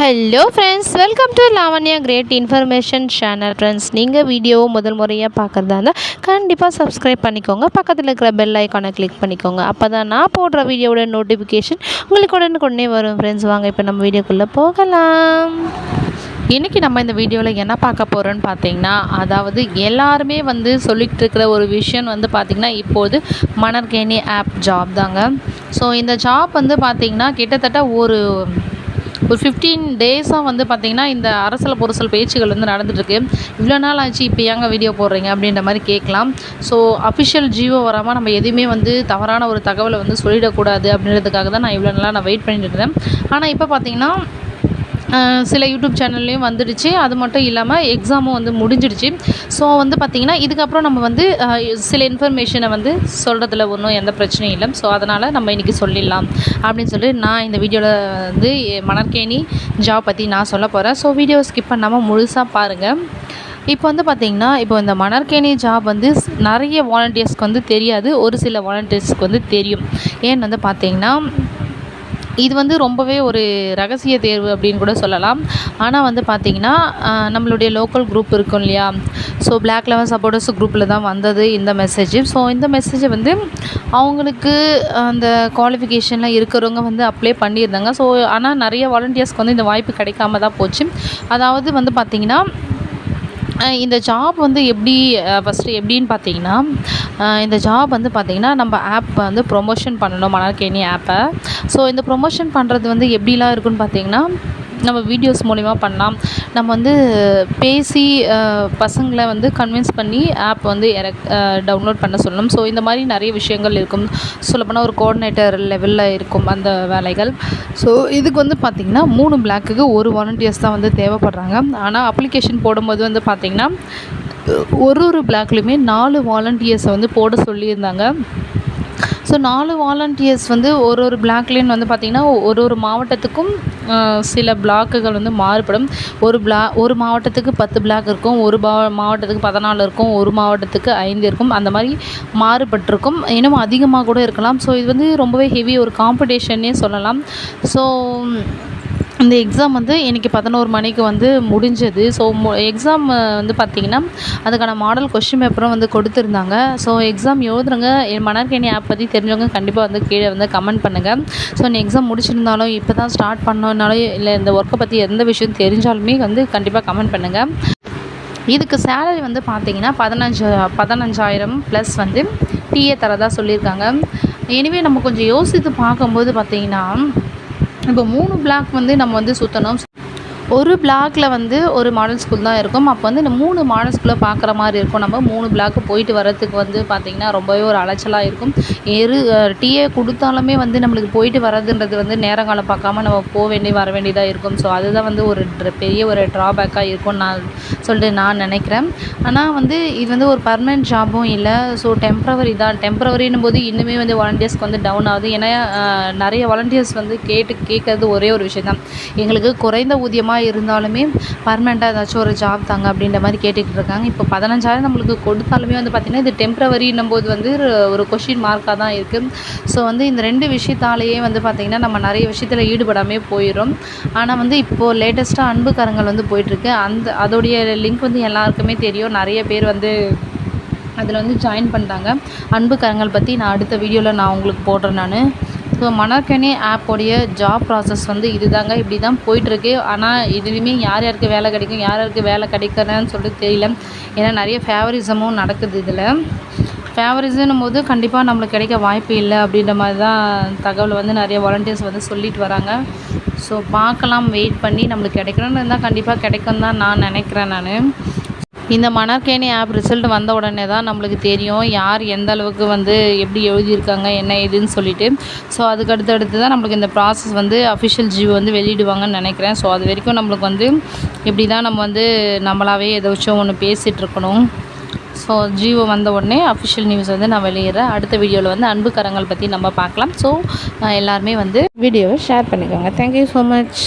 Hello friends welcome to Lavanya great information channel friends நீங்கள் வீடியோவை முதல் முறையாக பார்க்குறதா இருந்தால் கண்டிப்பாக சப்ஸ்கிரைப் பண்ணிக்கோங்க. பக்கத்தில் இருக்கிற பெல் ஐக்கானை கிளிக் பண்ணிக்கோங்க. அப்போ தான் நான் போடுற வீடியோவோட நோட்டிஃபிகேஷன் உங்களுக்கு உடனுக்குடனே வரும் ஃப்ரெண்ட்ஸ் வாங்க இப்போ நம்ம வீடியோக்குள்ளே போகலாம். இன்றைக்கி நம்ம இந்த வீடியோவில் என்ன பார்க்க போகிறோன்னு பார்த்தீங்கன்னா அதாவது எல்லாருமே வந்து சொல்லிகிட்டு இருக்கிற ஒரு விஷயம் வந்து பார்த்திங்கன்னா இப்போது மணற்கேணி ஆப் ஜாப் தாங்க. ஸோ இந்த ஜாப் வந்து பார்த்திங்கன்னா கிட்டத்தட்ட ஒரு ஒரு ஃபிஃப்டீன் டேஸாக வந்து பார்த்திங்கன்னா இந்த அரசல் பொருசல் பேச்சுகள் வந்து நடந்துகிட்ருக்கு இவ்வளோ நாள் ஆச்சு இப்போ ஏங்க வீடியோ போடுறீங்க அப்படின்ற மாதிரி கேட்கலாம். ஸோ அஃபிஷியல் ஜியோ வராமல் நம்ம எதுவுமே வந்து தவறான ஒரு தகவலை வந்து சொல்லிடக்கூடாது அப்படின்றதுக்காக தான் நான் இவ்வளோ நாளாக நான் வெயிட் பண்ணிட்டு இருந்தேன் ஆனால் இப்போ பார்த்திங்கன்னா சில யூடியூப் சேனல்லையும் வந்துடுச்சு. அது மட்டும் இல்லாமல் எக்ஸாமும் வந்து முடிஞ்சிடுச்சு. ஸோ வந்து பார்த்திங்கன்னா இதுக்கப்புறம் நம்ம வந்து சில இன்ஃபர்மேஷனை வந்து சொல்கிறதுல ஒன்றும் எந்த பிரச்சனையும் இல்லை. ஸோ அதனால் நம்ம இன்றைக்கி சொல்லிடலாம் அப்படின்னு சொல்லி நான் இந்த வீடியோவில் வந்து மணற்கேணி ஜாப் பற்றி நான் சொல்ல போகிறேன் ஸோ வீடியோ ஸ்கிப் பண்ணாமல் முழுசாக பாருங்கள் இப்போ வந்து பார்த்திங்கன்னா இப்போ இந்த மணற்கேணி ஜாப் வந்து நிறைய வாலண்டியர்ஸ்க்கு வந்து தெரியாது. ஒரு சில வாலண்டியர்ஸ்க்கு வந்து தெரியும். ஏன்னு வந்து பார்த்திங்கன்னா இது வந்து ரொம்பவே ஒரு ரகசிய தேர்வு அப்படின்னு கூட சொல்லலாம். ஆனால் வந்து பார்த்திங்கன்னா நம்மளுடைய லோக்கல் குரூப் இருக்கும் இல்லையா? ஸோ பிளாக் லெவன் சப்போர்ட்டர்ஸ் குரூப்பில் தான் வந்தது இந்த மெசேஜ் ஸோ இந்த மெசேஜை வந்து அவங்களுக்கு அந்த குவாலிஃபிகேஷனில் இருக்கிறவங்க வந்து அப்ளை பண்ணியிருந்தாங்க. ஸோ ஆனால் நிறைய வாலண்டியர்ஸ்க்கு வந்து இந்த வாய்ப்பு கிடைக்காம தான் போச்சு. அதாவது வந்து பார்த்திங்கன்னா இந்த ஜாப் வந்து எப்படி ஃபஸ்ட்டு எப்படின்னு பார்த்தீங்கன்னா இந்த ஜாப் வந்து பார்த்திங்கன்னா நம்ம ஆப் வந்து ப்ரொமோஷன் பண்ணணும் மணற்கேணி ஆப்பை ஸோ இந்த ப்ரொமோஷன் பண்ணுறது வந்து எப்படிலாம் இருக்குன்னு பார்த்தீங்கன்னா நம்ம வீடியோஸ் மூலிமா பண்ணலாம். நம்ம வந்து பேசி பசங்களை வந்து கன்வின்ஸ் பண்ணி ஆப் வந்து இறக் டவுன்லோட் பண்ண சொல்லணும். ஸோ இந்த மாதிரி நிறைய விஷயங்கள் இருக்கும். சொல்லப்போனால் ஒரு கோஆர்டினேட்டர் லெவலில் இருக்கும் அந்த வேலைகள். ஸோ இதுக்கு வந்து பார்த்திங்கன்னா மூணு பிளாக்குக்கு ஒரு வாலண்டியர்ஸ் தான் வந்து தேவைப்படுறாங்க. ஆனால் அப்ளிகேஷன் போடும்போது வந்து பார்த்திங்கன்னா ஒரு ஒரு பிளாக்லேயுமே நாலு வாலண்டியர்ஸை வந்து போட சொல்லியிருந்தாங்க. ஸோ நாலு வாலண்டியர்ஸ் வந்து ஒரு ஒரு பிளாக்லேன்னு வந்து பார்த்திங்கன்னா ஒரு ஒரு மாவட்டத்துக்கும் சில பிளாக்குகள் வந்து மாறுபடும். ஒரு பிளா ஒரு மாவட்டத்துக்கு பத்து பிளாக் இருக்கும் ஒரு பா மாவட்டத்துக்கு பதினாலு இருக்கும் ஒரு மாவட்டத்துக்கு ஐந்து இருக்கும். அந்த மாதிரி மாறுபட்டிருக்கும். இன்னும் அதிகமாக கூட இருக்கலாம். ஸோ இது வந்து ரொம்பவே ஹெவி ஒரு காம்படிஷன்னே சொல்லலாம். ஸோ இந்த எக்ஸாம் வந்து இன்றைக்கி பதினோரு மணிக்கு வந்து முடிஞ்சது. ஸோ எக்ஸாம் வந்து பார்த்திங்கன்னா அதுக்கான மாடல் கொஷின் பேப்பரும் வந்து கொடுத்துருந்தாங்க. ஸோ எக்ஸாம் எழுதுறங்க என் மணற்கேணி ஆப் பற்றி தெரிஞ்சவங்க கண்டிப்பாக வந்து கீழே வந்து கமெண்ட் பண்ணுங்கள் ஸோ நீ எக்ஸாம் முடிச்சிருந்தாலும் இப்போ தான் ஸ்டார்ட் பண்ணோன்னாலும் இல்லை இந்த ஒர்க்கை பற்றி எந்த விஷயம் தெரிஞ்சாலுமே வந்து கண்டிப்பாக கமெண்ட் பண்ணுங்கள் இதுக்கு சேலரி வந்து பார்த்திங்கன்னா பதினஞ்சு பதினஞ்சாயிரம் ப்ளஸ் வந்து டிஏ தரதாக சொல்லியிருக்காங்க. எனிவே நம்ம கொஞ்சம் யோசித்து பார்க்கும்போது பார்த்தீங்கன்னா இப்போ மூணு பிளாக் வந்து நம்ம வந்து சுற்றணும் ஒரு பிளாக்ல வந்து ஒரு மாடல் ஸ்கூல் தான் இருக்கும். அப்போ வந்து இந்த மூணு மாடல் ஸ்கூலை பார்க்குற மாதிரி இருக்கும். நம்ம மூணு பிளாக் போயிட்டு வரதுக்கு வந்து பார்த்திங்கன்னா ரொம்பவே ஒரு அலைச்சலாக இருக்கும். எரு டீயே கொடுத்தாலுமே வந்து நம்மளுக்கு போயிட்டு வர்றதுன்றது வந்து நேரங்காலம் பார்க்காம நம்ம போக வேண்டி வர வேண்டியதாக இருக்கும். ஸோ அதுதான் வந்து ஒரு பெரிய ஒரு ட்ராபேக்காக இருக்கும்னு நான் சொல்லிட்டு நான் நினைக்கிறேன். ஆனால் வந்து இது வந்து ஒரு பர்மனெண்ட் ஜாபும் இல்லை. ஸோ டெம்ப்ரவரி தான். டெம்ப்ரவரின்னும் போது இன்னுமே வந்து வாலண்டியர்ஸ்க்கு வந்து டவுன் ஆகுது. ஏன்னா நிறைய வாலண்டியர்ஸ் வந்து கேட்டு கேட்கறது ஒரே ஒரு விஷயம் தான் எங்களுக்கு குறைந்த ஊதியமாக இருந்தாலுமே பர்மனெண்ட்டாக ஏதாச்சும் ஒரு ஜாப் தாங்க அப்படின்ற மாதிரி கேட்டுக்கிட்டு இருக்காங்க. இப்போ பதினஞ்சாயிரம் நம்மளுக்கு கொடுத்தாலுமே வந்து பார்த்திங்கன்னா இது டெம்ப்ரவரின்னும் போது வந்து ஒரு- ஒரு கொஷின் மார்க்காக தான் இருக்குது ஸோ வந்து இந்த ரெண்டு விஷயத்தாலேயே வந்து பார்த்திங்கன்னா நம்ம நிறைய விஷயத்தில் ஈடுபடாமே போயிடும் ஆனால் வந்து இப்போது லேட்டஸ்ட்டாக அன்பு கரங்கள் வந்து போயிட்டுருக்கு. அந்த அதோடைய லிங்க் வந்து எல்லாருக்குமே தெரியும். நிறைய பேர் வந்து அதில் வந்து ஜாயின் பண்ணிட்டாங்க. அன்பு கரங்கள் பற்றி நான் அடுத்த வீடியோவில் நான் உங்களுக்கு போடுறேன் நான். ஸோ மணற்கனி ஆப்போடைய ஜாப் ப்ராசஸ் வந்து இதுதாங்க. இப்படி தான் போயிட்டுருக்கு. ஆனால் இதுலேயுமே யார் யாருக்கு வேலை கிடைக்கும் யார் யாருக்கு வேலை கிடைக்கிறேன்னு சொல்லிட்டு தெரியல. ஏன்னா நிறைய ஃபேவரிசமும் நடக்குது இதில். ஃபேவரிசம்னும் போது கண்டிப்பாக நம்மளுக்கு கிடைக்க வாய்ப்பு இல்லை அப்படின்ற மாதிரி தான் தகவல் வந்து நிறைய வாலண்டியர்ஸ் வந்து சொல்லிட்டு வராங்க. ஸோ பார்க்கலாம் வெயிட் பண்ணி நம்மளுக்கு கிடைக்கணும்னு இருந்தால் கண்டிப்பாக கிடைக்கும் தான் நான் நினைக்கிறேன் நான். இந்த மணற்கேணி ஆப் ரிசல்ட் வந்த உடனே தான் நம்மளுக்கு தெரியும் யார் எந்த அளவுக்கு வந்து எப்படி எழுதியிருக்காங்க என்ன ஏதுன்னு சொல்லிட்டு. ஸோ அதுக்கு அடுத்து அடுத்து தான் நம்மளுக்கு இந்த ப்ராசஸ் வந்து அஃபிஷியல் ஜியோ வந்து வெளியிடுவாங்கன்னு நினைக்கிறேன். ஸோ அது வரைக்கும் நம்மளுக்கு வந்து இப்படி தான் நம்ம வந்து நம்மளாவே ஏதாச்சும் ஒன்று பேசிகிட்டு இருக்கணும். ஸோ ஜியோ வந்த உடனே அஃபிஷியல் நியூஸ் வந்து நான் வெளியிடுறேன். அடுத்த வீடியோவில் வந்து அன்பு கரங்கள் பற்றி நம்ம பார்க்கலாம். ஸோ எல்லாருமே வந்து வீடியோவை ஷேர் பண்ணிக்கோங்க. Thank you so much